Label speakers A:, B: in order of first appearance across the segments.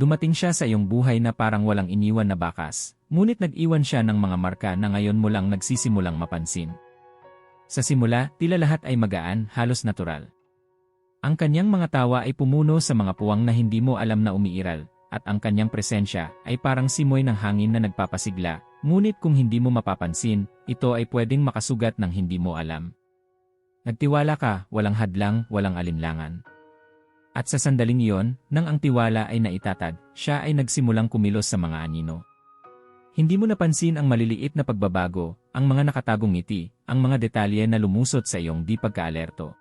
A: Dumating siya sa iyong buhay na parang walang iniwan na bakas, ngunit nag-iwan siya ng mga marka na ngayon mo lang nagsisimulang mapansin. Sa simula, tila lahat ay magaan, halos natural. Ang kanyang mga tawa ay pumuno sa mga puwang na hindi mo alam na umiiral, at ang kanyang presensya ay parang simoy ng hangin na nagpapasigla, ngunit kung hindi mo mapapansin, ito ay pwedeng makasugat ng hindi mo alam. Nagtiwala ka, walang hadlang, walang alinlangan. At sa sandaling iyon, nang ang tiwala ay naitatag, siya ay nagsimulang kumilos sa mga anino. Hindi mo napansin ang maliliit na pagbabago, ang mga nakatagong ngiti, ang mga detalye na lumusot sa iyong di pagkaalerto.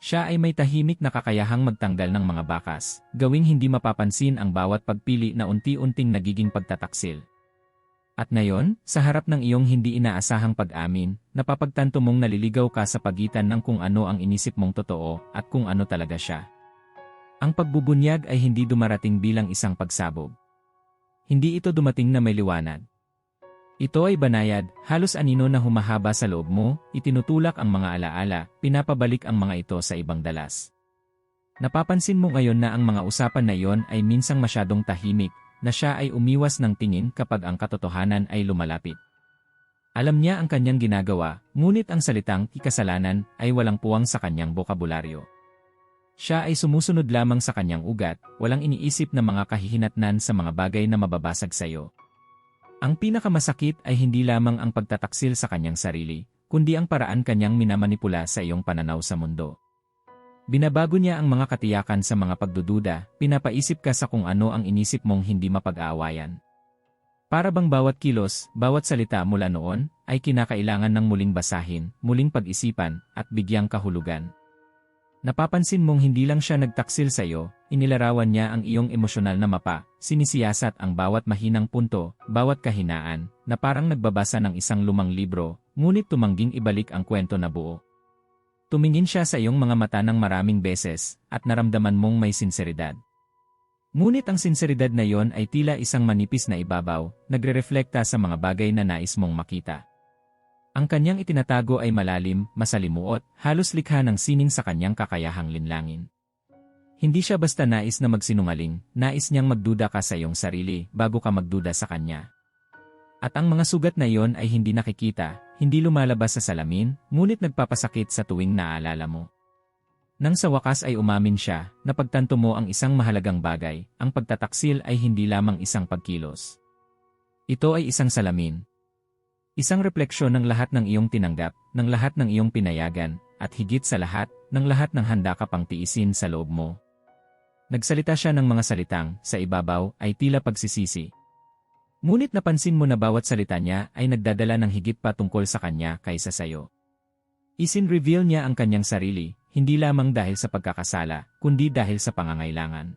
A: Siya ay may tahimik na kakayahang magtanggal ng mga bakas, gawing hindi mapapansin ang bawat pagpili na unti-unting nagiging pagtataksil. At ngayon, sa harap ng iyong hindi inaasahang pag-amin, napapagtanto mong naliligaw ka sa pagitan ng kung ano ang inisip mong totoo at kung ano talaga siya. Ang pagbubunyag ay hindi dumarating bilang isang pagsabog. Hindi ito dumating na may liwanag. Ito ay banayad, halos anino na humahaba sa loob mo, itinutulak ang mga alaala, pinapabalik ang mga ito sa ibang dalas. Napapansin mo ngayon na ang mga usapan na iyon ay minsang masyadong tahimik, na siya ay umiwas ng tingin kapag ang katotohanan ay lumalapit. Alam niya ang kanyang ginagawa, ngunit ang salitang ikasalanan ay walang puwang sa kanyang bokabularyo. Siya ay sumusunod lamang sa kanyang ugat, walang iniisip na mga kahihinatnan sa mga bagay na mababasag sa iyo. Ang pinakamasakit ay hindi lamang ang pagtataksil sa kanyang sarili, kundi ang paraan kanyang minamanipula sa iyong pananaw sa mundo. Binabago niya ang mga katiyakan sa mga pagdududa, pinapaisip ka sa kung ano ang inisip mong hindi mapag-aawayan. Para bang bawat kilos, bawat salita mula noon, ay kinakailangan ng muling basahin, muling pag-isipan, at bigyang kahulugan. Napapansin mong hindi lang siya nagtaksil sa iyo, inilarawan niya ang iyong emosyonal na mapa, sinisiyasat ang bawat mahinang punto, bawat kahinaan, na parang nagbabasa ng isang lumang libro, ngunit tumangging ibalik ang kwento na buo. Tumingin siya sa iyong mga mata ng maraming beses, at naramdaman mong may sinseridad. Ngunit ang sinseridad na iyon ay tila isang manipis na ibabaw, nagre-reflekta sa mga bagay na nais mong makita. Ang kanyang itinatago ay malalim, masalimuot, halos likha ng sining sa kanyang kakayahang linlangin. Hindi siya basta nais na magsinungaling, nais niyang magduda ka sa iyong sarili bago ka magduda sa kanya. At ang mga sugat na iyon ay hindi nakikita, hindi lumalabas sa salamin, ngunit nagpapasakit sa tuwing naaalala mo. Nang sa wakas ay umamin siya, napagtanto mo ang isang mahalagang bagay, ang pagtataksil ay hindi lamang isang pagkilos. Ito ay isang salamin, Isang refleksyon ng lahat ng iyong tinanggap, ng lahat ng iyong pinayagan, at higit sa lahat, ng lahat ng handa ka pang tiisin sa loob mo. Nagsalita siya ng mga salitang, sa ibabaw, ay tila pagsisisi. Ngunit napansin mo na bawat salita niya ay nagdadala ng higit pa tungkol sa kanya kaysa sa iyo. Isin-reveal niya ang kanyang sarili, hindi lamang dahil sa pagkakasala, kundi dahil sa pangangailangan.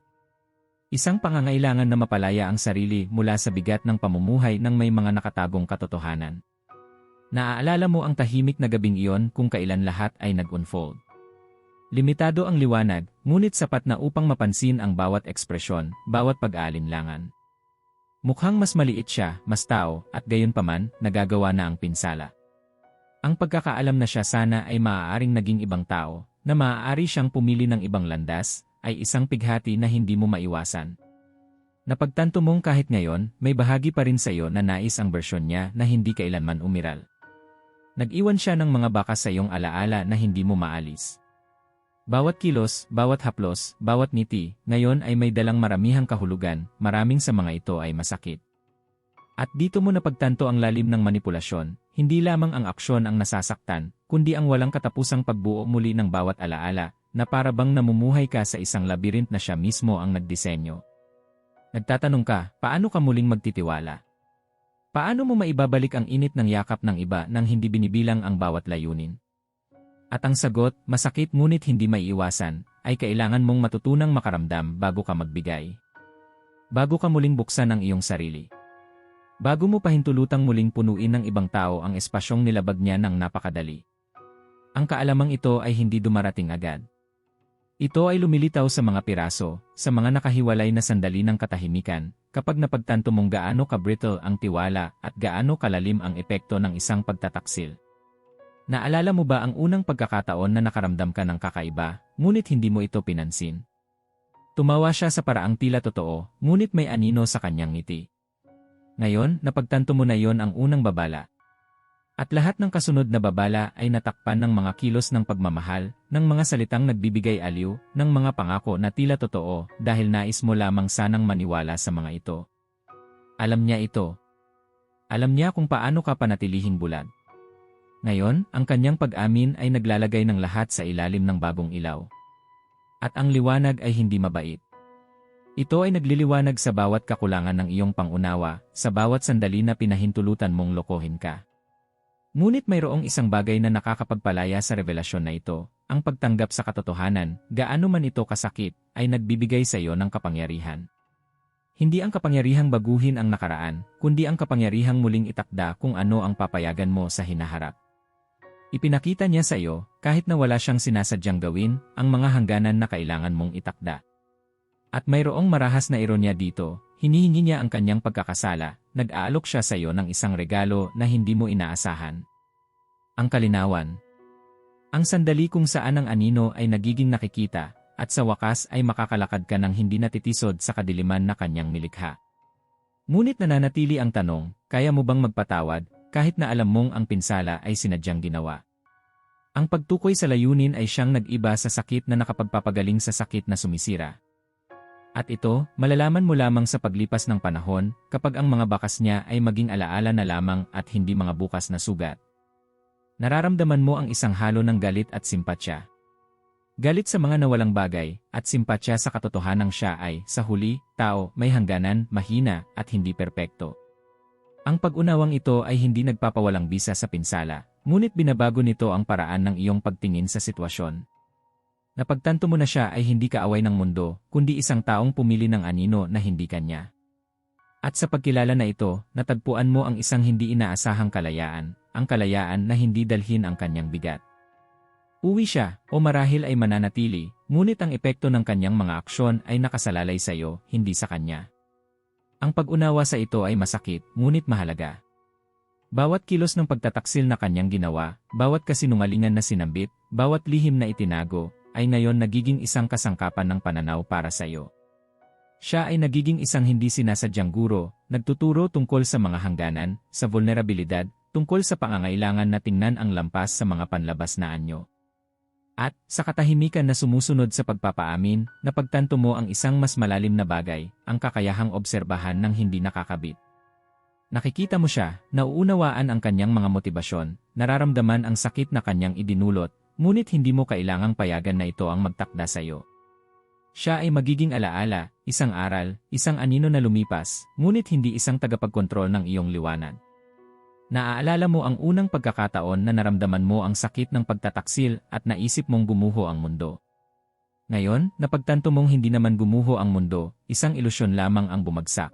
A: Isang pangangailangan na mapalaya ang sarili mula sa bigat ng pamumuhay ng may mga nakatagong katotohanan. Naaalala mo ang tahimik na gabing iyon kung kailan lahat ay nag-unfold. Limitado ang liwanag, ngunit sapat na upang mapansin ang bawat ekspresyon, bawat pag-aalinlangan. Mukhang mas maliit siya, mas tao, at gayon paman, nagagawa na ang pinsala. Ang pagkakaalam na siya sana ay maaaring naging ibang tao, na maaari siyang pumili ng ibang landas, ay isang pighati na hindi mo maiwasan. Napagtanto mong kahit ngayon, may bahagi pa rin sa iyo na nais ang bersyon niya na hindi kailanman umiral. Nag-iwan siya ng mga bakas sa iyong alaala na hindi mo maalis. Bawat kilos, bawat haplos, bawat ngiti, ngayon ay may dalang maramihang kahulugan, maraming sa mga ito ay masakit. At dito mo napagtanto ang lalim ng manipulasyon, hindi lamang ang aksyon ang nasasaktan, kundi ang walang katapusang pagbuo muli ng bawat alaala, na para bang namumuhay ka sa isang labirint na siya mismo ang nagdisenyo. Nagtatanong ka, paano ka muling magtitiwala? Paano mo maibabalik ang init ng yakap ng iba nang hindi binibilang ang bawat layunin? At ang sagot, masakit ngunit hindi maiiwasan, ay kailangan mong matutunang makaramdam bago ka magbigay. Bago ka muling buksan ang iyong sarili. Bago mo pahintulutang muling punuin ng ibang tao ang espasyong nilabag niya ng napakadali. Ang kaalamang ito ay hindi dumarating agad. Ito ay lumilitaw sa mga piraso, sa mga nakahiwalay na sandali ng katahimikan, kapag napagtanto mong gaano ka-brittle ang tiwala at gaano kalalim ang epekto ng isang pagtataksil. Naalala mo ba ang unang pagkakataon na nakaramdam ka ng kakaiba, ngunit hindi mo ito pinansin? Tumawa siya sa paraang tila totoo, ngunit may anino sa kanyang ngiti. Ngayon, napagtanto mo na yon ang unang babala. At lahat ng kasunod na babala ay natakpan ng mga kilos ng pagmamahal, ng mga salitang nagbibigay aliw, ng mga pangako na tila totoo dahil nais mo lamang sanang maniwala sa mga ito. Alam niya ito. Alam niya kung paano ka panatilihing bulag. Ngayon, ang kanyang pag-amin ay naglalagay ng lahat sa ilalim ng bagong ilaw. At ang liwanag ay hindi mabait. Ito ay nagliliwanag sa bawat kakulangan ng iyong pangunawa, sa bawat sandali na pinahintulutan mong lokohin ka. Ngunit mayroong isang bagay na nakakapagpalaya sa revelasyon na ito, ang pagtanggap sa katotohanan, gaano man ito kasakit, ay nagbibigay sa iyo ng kapangyarihan. Hindi ang kapangyarihang baguhin ang nakaraan, kundi ang kapangyarihang muling itakda kung ano ang papayagan mo sa hinaharap. Ipinakita niya sa iyo, kahit na wala siyang sinasadyang gawin, ang mga hangganan na kailangan mong itakda. At mayroong marahas na ironya dito, hinihingi niya ang kanyang pagkakasala, nag-aalok siya sa iyo ng isang regalo na hindi mo inaasahan. Ang kalinawan. Ang sandali kung saan ang anino ay nagiging nakikita, at sa wakas ay makakalakad ka ng hindi natitisod sa kadiliman na kanyang nilikha. Ngunit nananatili ang tanong, kaya mo bang magpatawad, kahit na alam mong ang pinsala ay sinadyang ginawa? Ang pagtukoy sa layunin ay siyang nag-iba sa sakit na nakapagpapagaling sa sakit na sumisira. At ito, malalaman mo lamang sa paglipas ng panahon, kapag ang mga bakas niya ay maging alaala na lamang at hindi mga bukas na sugat. Nararamdaman mo ang isang halo ng galit at simpatsya. Galit sa mga nawalang bagay, at simpatsya sa katotohanang siya ay, sa huli, tao, may hangganan, mahina, at hindi perpekto. Ang pag-unawang ito ay hindi nagpapawalang bisa sa pinsala, ngunit binabago nito ang paraan ng iyong pagtingin sa sitwasyon. Napagtanto mo na siya ay hindi kaaway ng mundo, kundi isang taong pumili ng anino na hindi kanya. At sa pagkilala na ito, natagpuan mo ang isang hindi inaasahang kalayaan, ang kalayaan na hindi dalhin ang kanyang bigat. Uwi siya, o marahil ay mananatili, ngunit ang epekto ng kanyang mga aksyon ay nakasalalay sa iyo, hindi sa kanya. Ang pag-unawa sa ito ay masakit, ngunit mahalaga. Bawat kilos ng pagtataksil na kanyang ginawa, bawat kasinungalingan na sinambit, bawat lihim na itinago, ay ngayon nagiging isang kasangkapan ng pananaw para sa iyo. Siya ay nagiging isang hindi sinasadyang guro, nagtuturo tungkol sa mga hangganan, sa vulnerabilidad, tungkol sa pangangailangan na tingnan ang lampas sa mga panlabas na anyo. At, sa katahimikan na sumusunod sa pagpapaamin, napagtanto mo ang isang mas malalim na bagay, ang kakayahang obserbahan ng hindi nakakabit. Nakikita mo siya, nauunawaan ang kanyang mga motibasyon, nararamdaman ang sakit na kanyang idinulot, Ngunit hindi mo kailangang payagan na ito ang magtakda sa iyo. Siya ay magiging alaala, isang aral, isang anino na lumipas, ngunit hindi isang tagapagkontrol ng iyong liwanag. Naaalala mo ang unang pagkakataon na naramdaman mo ang sakit ng pagtataksil at naisip mong gumuho ang mundo. Ngayon, napagtanto mong hindi naman gumuho ang mundo, isang ilusyon lamang ang bumagsak.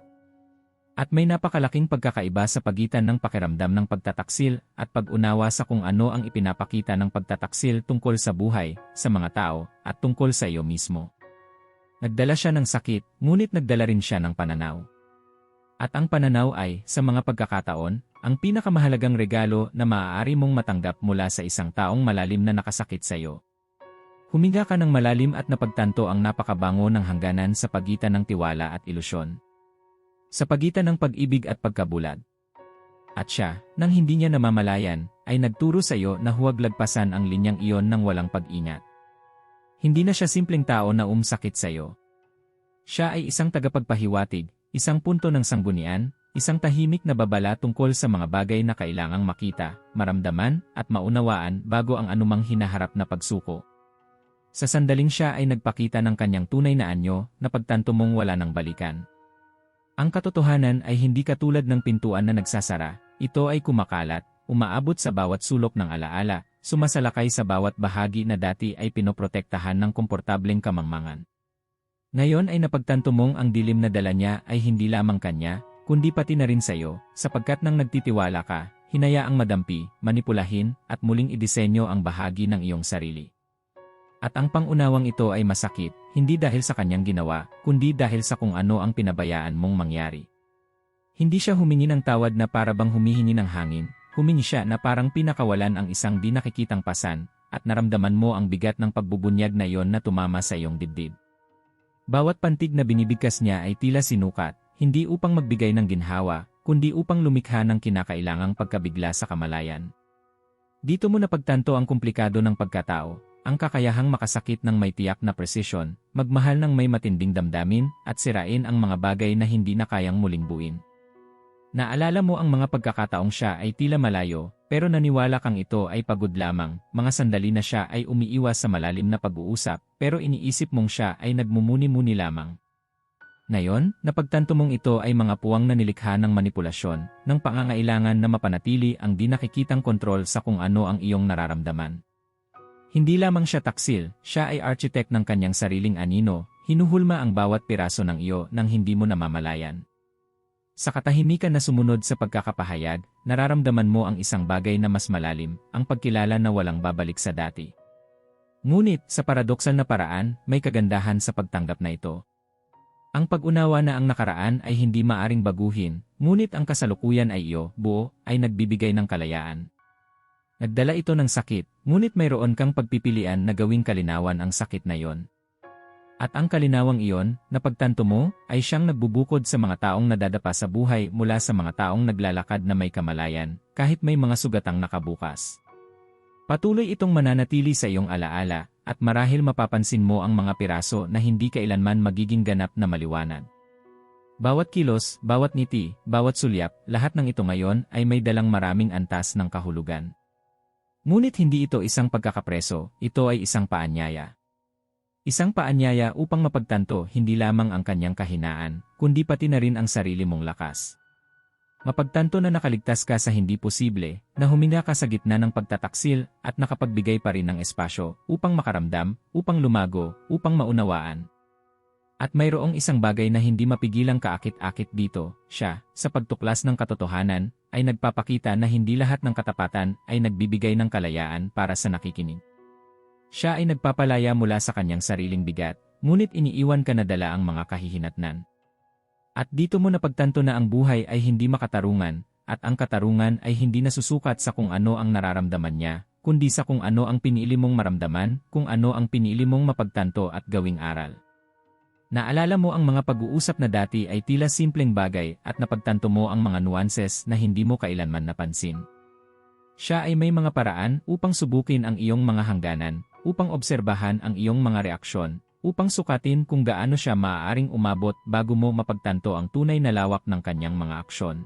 A: At may napakalaking pagkakaiba sa pagitan ng pakiramdam ng pagtataksil at pag-unawa sa kung ano ang ipinapakita ng pagtataksil tungkol sa buhay, sa mga tao, at tungkol sa iyo mismo. Nagdala siya ng sakit, ngunit nagdala rin siya ng pananaw. At ang pananaw ay, sa mga pagkakataon, ang pinakamahalagang regalo na maaari mong matanggap mula sa isang taong malalim na nakasakit sa iyo. Huminga ka ng malalim at napagtanto ang napakabango ng hangganan sa pagitan ng tiwala at ilusyon sa pagitan ng pag-ibig at pagkabulag. At siya, nang hindi niya namamalayan, ay nagturo sa iyo na huwag lagpasan ang linyang iyon ng walang pag-ingat. Hindi na siya simpleng tao na umsakit sa iyo. Siya ay isang tagapagpahiwatig, isang punto ng sanggunian, isang tahimik na babala tungkol sa mga bagay na kailangang makita, maramdaman, at maunawaan bago ang anumang hinaharap na pagsuko. Sa sandaling siya ay nagpakita ng kanyang tunay na anyo na pagtanto mong wala ng balikan. Ang katotohanan ay hindi katulad ng pintuan na nagsasara, ito ay kumakalat, umaabot sa bawat sulok ng alaala, sumasalakay sa bawat bahagi na dati ay pinoprotektahan ng komportableng kamangmangan. Ngayon ay napagtanto mong ang dilim na dala niya ay hindi lamang kanya, kundi pati na rin sa iyo, sapagkat nang nagtitiwala ka, hinayaang madampi, manipulahin, at muling idisenyo ang bahagi ng iyong sarili. At ang pangunawang ito ay masakit, hindi dahil sa kanyang ginawa, kundi dahil sa kung ano ang pinabayaan mong mangyari. Hindi siya humingi ng tawad na para bang humihingi ng hangin, humingi siya na parang pinakawalan ang isang di nakikitang pasan, at naramdaman mo ang bigat ng pagbubunyag na iyon na tumama sa iyong dibdib. Bawat pantig na binibigkas niya ay tila sinukat, hindi upang magbigay ng ginhawa, kundi upang lumikha ng kinakailangang pagkabigla sa kamalayan. Dito mo napagtanto ang komplikado ng pagkatao, ang kakayahang makasakit ng may tiyak na presisyon, magmahal ng may matinding damdamin, at sirain ang mga bagay na hindi na kayang muling buin. Naalala mo ang mga pagkakataong siya ay tila malayo, pero naniwala kang ito ay pagod lamang, mga sandali na siya ay umiiwas sa malalim na pag-uusap, pero iniisip mong siya ay nagmumuni-muni lamang. Ngayon, napagtanto mong ito ay mga puwang na nilikha ng manipulasyon, ng pangangailangan na mapanatili ang di nakikitang kontrol sa kung ano ang iyong nararamdaman. Hindi lamang siya taksil, siya ay architect ng kanyang sariling anino, hinuhulma ang bawat piraso ng iyo nang hindi mo namamalayan. Sa katahimikan na sumunod sa pagkakapahayag, nararamdaman mo ang isang bagay na mas malalim, ang pagkilala na walang babalik sa dati. Ngunit, sa paradoksal na paraan, may kagandahan sa pagtanggap na ito. Ang pag-unawa na ang nakaraan ay hindi maaring baguhin, ngunit ang kasalukuyan ay iyo, buo, ay nagbibigay ng kalayaan. Nagdala ito ng sakit, ngunit mayroon kang pagpipilian na gawing kalinawan ang sakit na iyon. At ang kalinawang iyon, na pagtanto mo, ay siyang nagbubukod sa mga taong nadadapa sa buhay mula sa mga taong naglalakad na may kamalayan, kahit may mga sugatang nakabukas. Patuloy itong mananatili sa iyong alaala, at marahil mapapansin mo ang mga piraso na hindi kailanman magiging ganap na maliwanag. Bawat kilos, bawat ngiti, bawat sulyap, lahat ng ito ngayon ay may dalang maraming antas ng kahulugan. Ngunit hindi ito isang pagkakapreso, ito ay isang paanyaya. Isang paanyaya upang mapagtanto hindi lamang ang kanyang kahinaan, kundi pati na rin ang sarili mong lakas. Mapagtanto na nakaligtas ka sa hindi posible, na huminga ka sa gitna ng pagtataksil at nakapagbigay pa rin ng espasyo upang makaramdam, upang lumago, upang maunawaan. At mayroong isang bagay na hindi mapigilang kaakit-akit dito, siya, sa pagtuklas ng katotohanan, ay nagpapakita na hindi lahat ng katapatan ay nagbibigay ng kalayaan para sa nakikinig. Siya ay nagpapalaya mula sa kanyang sariling bigat, ngunit iniiwan ka na dala ang mga kahihinatnan. At dito mo napagtanto na ang buhay ay hindi makatarungan, at ang katarungan ay hindi nasusukat sa kung ano ang nararamdaman niya, kundi sa kung ano ang pinili mong maramdaman, kung ano ang pinili mong mapagtanto at gawing aral. Naalala mo ang mga pag-uusap na dati ay tila simpleng bagay at napagtanto mo ang mga nuances na hindi mo kailanman napansin. Siya ay may mga paraan upang subukin ang iyong mga hangganan, upang obserbahan ang iyong mga reaksyon, upang sukatin kung gaano siya maaaring umabot bago mo mapagtanto ang tunay na lawak ng kanyang mga aksyon.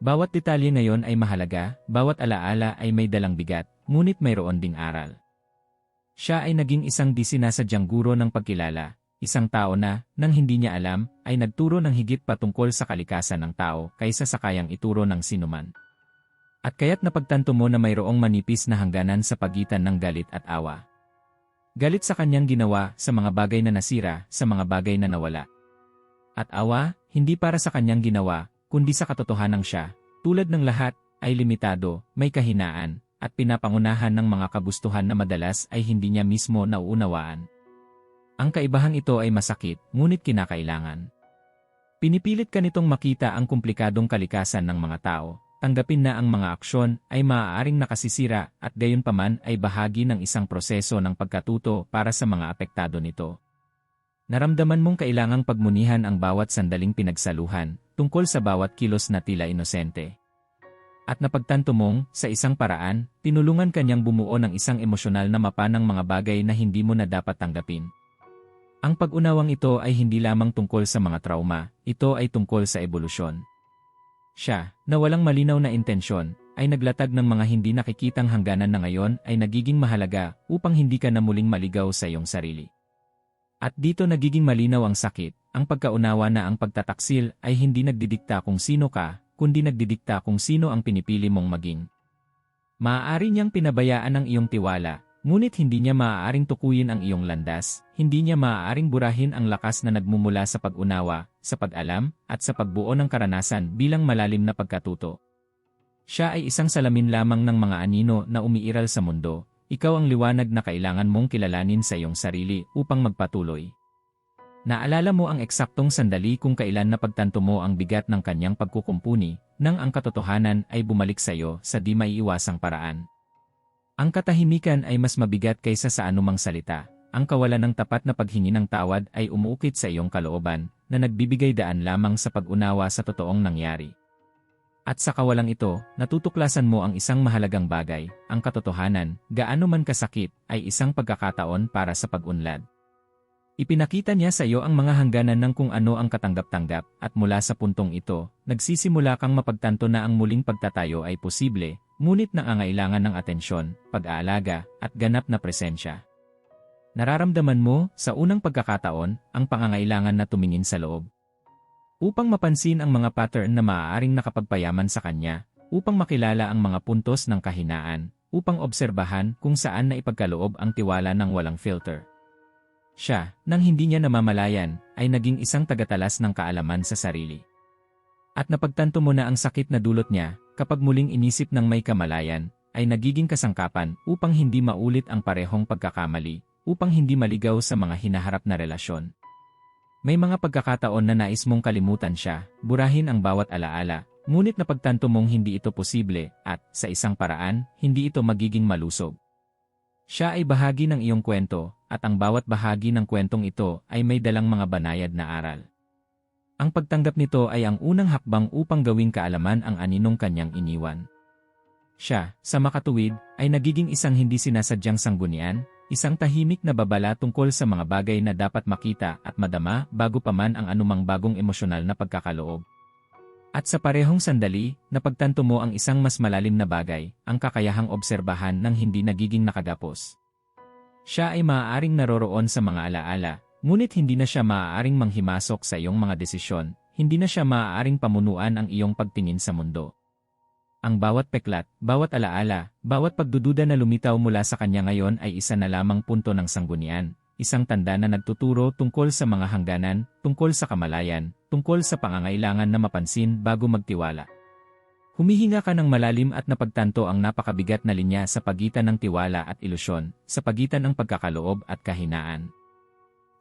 A: Bawat detalye ngayon ay mahalaga, bawat alaala ay may dalang bigat, ngunit mayroon ding aral. Siya ay naging isang di sinasadyang guro ng pagkilala, isang tao na, nang hindi niya alam, ay nagturo ng higit patungkol sa kalikasan ng tao kaysa sa kayang ituro ng sinuman. At kaya't napagtanto mo na mayroong manipis na hangganan sa pagitan ng galit at awa. Galit sa kanyang ginawa sa mga bagay na nasira, sa mga bagay na nawala. At awa, hindi para sa kanyang ginawa, kundi sa katotohanan siya, tulad ng lahat, ay limitado, may kahinaan, at pinapangunahan ng mga kagustuhan na madalas ay hindi niya mismo nauunawaan. Ang kaibahang ito ay masakit, ngunit kinakailangan. Pinipilit ka nitong makita ang komplikadong kalikasan ng mga tao, tanggapin na ang mga aksyon ay maaaring nakasisira at gayon paman ay bahagi ng isang proseso ng pagkatuto para sa mga apektado nito. Naramdaman mong kailangang pagmunihan ang bawat sandaling pinagsaluhan tungkol sa bawat kilos na tila inosente. At napagtanto mong, sa isang paraan, tinulungan kanyang bumuo ng isang emosyonal na mapa ng mga bagay na hindi mo na dapat tanggapin. Ang pag-unawang ito ay hindi lamang tungkol sa mga trauma, ito ay tungkol sa ebolusyon. Siya, na walang malinaw na intensyon, ay naglatag ng mga hindi nakikitang hangganan na ngayon ay nagiging mahalaga upang hindi ka na muling maligaw sa iyong sarili. At dito nagiging malinaw ang sakit, ang pagkaunawa na ang pagtataksil ay hindi nagdidikta kung sino ka, kundi nagdidikta kung sino ang pinipili mong maging. Maaari niyang pinabayaan ang iyong tiwala, Ngunit hindi niya maaaring tukuyin ang iyong landas, hindi niya maaaring burahin ang lakas na nagmumula sa pag-unawa, sa pag-alam, at sa pagbuo ng karanasan bilang malalim na pagkatuto. Siya ay isang salamin lamang ng mga anino na umiiral sa mundo, ikaw ang liwanag na kailangan mong kilalanin sa iyong sarili upang magpatuloy. Naalala mo ang eksaktong sandali kung kailan napagtanto mo ang bigat ng kanyang pagkukumpuni, nang ang katotohanan ay bumalik sa iyo sa di maiiwasang paraan. Ang katahimikan ay mas mabigat kaysa sa anumang salita, ang kawalan ng tapat na paghingi ng tawad ay umuukit sa iyong kalooban, na nagbibigay daan lamang sa pag-unawa sa totoong nangyari. At sa kawalang ito, natutuklasan mo ang isang mahalagang bagay, ang katotohanan, gaano man kasakit, ay isang pagkakataon para sa pag-unlad. Ipinakita niya sa iyo ang mga hangganan ng kung ano ang katanggap-tanggap, at mula sa puntong ito, nagsisimula kang mapagtanto na ang muling pagtatayo ay posible, ngunit nangangailangan ng atensyon, pag-aalaga, at ganap na presensya. Nararamdaman mo, sa unang pagkakataon, ang pangangailangan na tumingin sa loob, upang mapansin ang mga pattern na maaaring nakapagpayaman sa kanya, upang makilala ang mga puntos ng kahinaan, upang obserbahan kung saan na ipagkaloob ang tiwala ng walang filter. Siya, nang hindi niya namamalayan, ay naging isang tagatalas ng kaalaman sa sarili. At napagtanto mo na ang sakit na dulot niya, kapag muling inisip ng may kamalayan, ay nagiging kasangkapan upang hindi maulit ang parehong pagkakamali, upang hindi maligaw sa mga hinaharap na relasyon. May mga pagkakataon na nais mong kalimutan siya, burahin ang bawat alaala, ngunit napagtanto mong hindi ito posible at, sa isang paraan, hindi ito magiging malusog. Siya ay bahagi ng iyong kwento, at ang bawat bahagi ng kwentong ito ay may dalang mga banayad na aral. Ang pagtanggap nito ay ang unang hakbang upang gawing kaalaman ang aninong kanyang iniwan. Siya, sa makatuwid, ay nagiging isang hindi sinasadyang sanggunian, Isang tahimik na babala tungkol sa mga bagay na dapat makita at madama bago pa man ang anumang bagong emosyonal na pagkakaloob. At sa parehong sandali, napagtanto mo ang isang mas malalim na bagay, ang kakayahang obserbahan ng hindi nagiging nakagapos. Siya ay maaaring naroroon sa mga alaala, ngunit hindi na siya maaaring manghimasok sa iyong mga desisyon, hindi na siya maaaring pamunuan ang iyong pagtingin sa mundo. Ang bawat peklat, bawat alaala, bawat pagdududa na lumitaw mula sa kanya ngayon ay isa na lamang punto ng sanggunian, isang tanda na nagtuturo tungkol sa mga hangganan, tungkol sa kamalayan, tungkol sa pangangailangan na mapansin bago magtiwala. Humihinga ka ng malalim at napagtanto ang napakabigat na linya sa pagitan ng tiwala at ilusyon, sa pagitan ng pagkakaloob at kahinaan.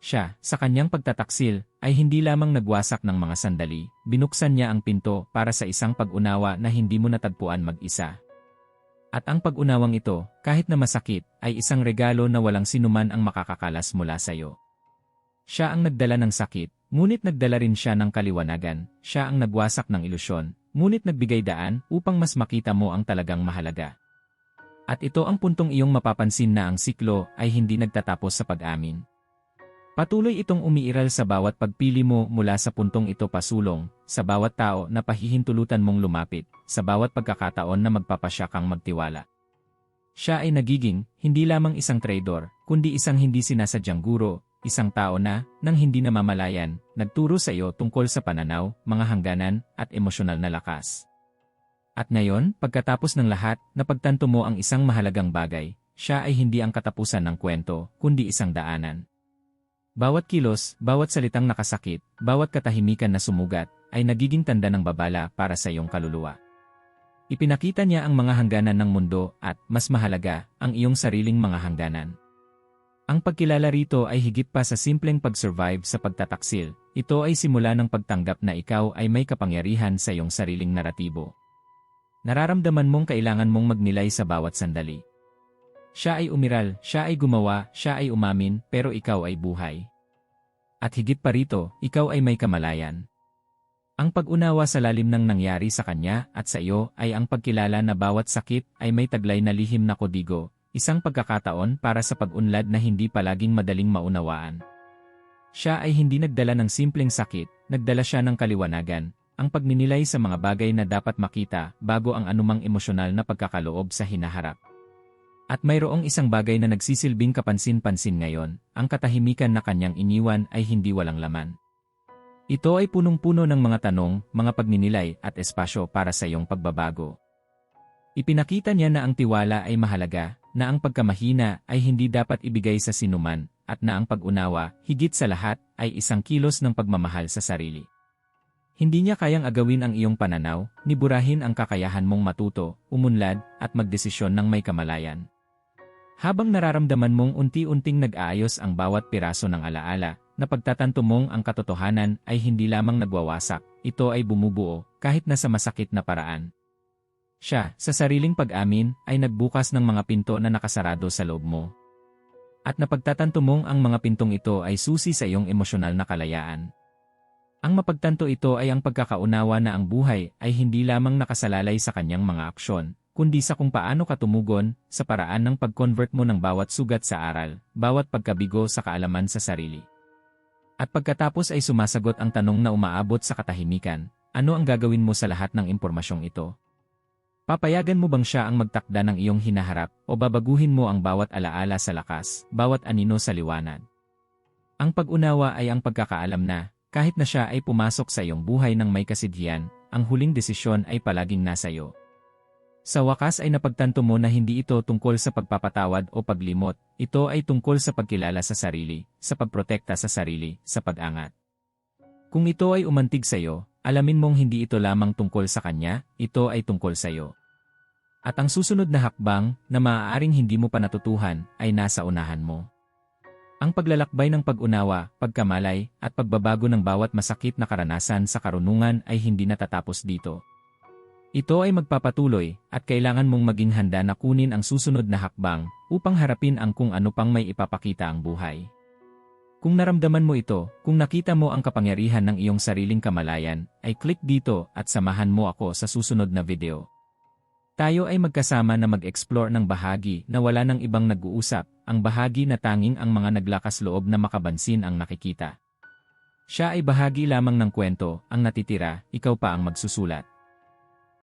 A: Siya, sa kanyang pagtataksil, ay hindi lamang nagwasak ng mga sandali, binuksan niya ang pinto para sa isang pag-unawa na hindi mo natagpuan mag-isa. At ang pag-unawang ito, kahit na masakit, ay isang regalo na walang sinuman ang makakakalas mula sa iyo. Siya ang nagdala ng sakit, ngunit nagdala rin siya ng kaliwanagan, siya ang nagwasak ng ilusyon, ngunit nagbigay daan upang mas makita mo ang talagang mahalaga. At ito ang puntong iyong mapapansin na ang siklo ay hindi nagtatapos sa pag-amin. Patuloy itong umiiral sa bawat pagpili mo mula sa puntong ito pasulong, sa bawat tao na pahihintulutan mong lumapit, sa bawat pagkakataon na magpapasya kang magtiwala. Siya ay nagiging, hindi lamang isang trader, kundi isang hindi sinasadyang guro, isang tao na, nang hindi namamalayan, nagturo sa iyo tungkol sa pananaw, mga hangganan, at emosyonal na lakas. At ngayon, pagkatapos ng lahat, napagtanto mo ang isang mahalagang bagay, siya ay hindi ang katapusan ng kwento, kundi isang daanan. Bawat kilos, bawat salitang nakasakit, bawat katahimikan na sumugat, ay nagiging tanda ng babala para sa iyong kaluluwa. Ipinakita niya ang mga hangganan ng mundo at, mas mahalaga, ang iyong sariling mga hangganan. Ang pagkilala rito ay higit pa sa simpleng pag-survive sa pagtataksil, ito ay simula ng pagtanggap na ikaw ay may kapangyarihan sa iyong sariling naratibo. Nararamdaman mong kailangan mong magnilay sa bawat sandali. Siya ay umiral, siya ay gumawa, siya ay umamin, pero ikaw ay buhay. At higit pa rito, ikaw ay may kamalayan. Ang pag-unawa sa lalim ng nangyari sa kanya at sa iyo ay ang pagkilala na bawat sakit ay may taglay na lihim na kodigo, isang pagkakataon para sa pag-unlad na hindi palaging madaling maunawaan. Siya ay hindi nagdala ng simpleng sakit, nagdala siya ng kaliwanagan, ang pagninilay sa mga bagay na dapat makita bago ang anumang emosyonal na pagkakaloob sa hinaharap. At mayroong isang bagay na nagsisilbing kapansin-pansin ngayon, ang katahimikan na kanyang iniwan ay hindi walang laman. Ito ay punong-puno ng mga tanong, mga pagninilay at espasyo para sa iyong pagbabago. Ipinakita niya na ang tiwala ay mahalaga, na ang pagkamahina ay hindi dapat ibigay sa sinuman, at na ang pag-unawa, higit sa lahat, ay isang kilos ng pagmamahal sa sarili. Hindi niya kayang agawin ang iyong pananaw, niburahin ang kakayahan mong matuto, umunlad, at magdesisyon ng may kamalayan. Habang nararamdaman mong unti-unting nag-aayos ang bawat piraso ng alaala, na pagtatanto mong ang katotohanan ay hindi lamang nagwawasak, ito ay bumubuo, kahit na sa masakit na paraan. Siya, sa sariling pag-amin, ay nagbukas ng mga pinto na nakasarado sa loob mo. At napagtatanto mong ang mga pintong ito ay susi sa iyong emosyonal na kalayaan. Ang mapagtanto ito ay ang pagkakaunawa na ang buhay ay hindi lamang nakasalalay sa kanyang mga aksyon, kundi sa kung paano ka tumugon sa paraan ng pag-convert mo ng bawat sugat sa aral, bawat pagkabigo sa kaalaman sa sarili. At pagkatapos ay sumasagot ang tanong na umaabot sa katahimikan, ano ang gagawin mo sa lahat ng impormasyong ito? Papayagan mo bang siya ang magtakda ng iyong hinaharap o babaguhin mo ang bawat alaala sa lakas, bawat anino sa liwanag? Ang pag-unawa ay ang pagkakaalam na, kahit na siya ay pumasok sa iyong buhay ng may kasidhiyan, ang huling desisyon ay palaging nasa iyo. Sa wakas ay napagtanto mo na hindi ito tungkol sa pagpapatawad o paglimot, ito ay tungkol sa pagkilala sa sarili, sa pagprotekta sa sarili, sa pag-angat. Kung ito ay umantig sa iyo, alamin mong hindi ito lamang tungkol sa kanya, ito ay tungkol sa iyo. At ang susunod na hakbang na maaaring hindi mo pa natutuhan ay nasa unahan mo. Ang paglalakbay ng pag-unawa, pagkamalay, at pagbabago ng bawat masakit na karanasan sa karunungan ay hindi natatapos dito. Ito ay magpapatuloy at kailangan mong maging handa na kunin ang susunod na hakbang upang harapin ang kung ano pang may ipapakita ang buhay. Kung naramdaman mo ito, kung nakita mo ang kapangyarihan ng iyong sariling kamalayan, ay click dito at samahan mo ako sa susunod na video. Tayo ay magkasama na mag-explore ng bahagi na wala ng ibang nag-uusap, ang bahagi na tanging ang mga naglakas loob na makabansin ang nakikita. Siya ay bahagi lamang ng kwento, ang natitira, ikaw pa ang magsusulat.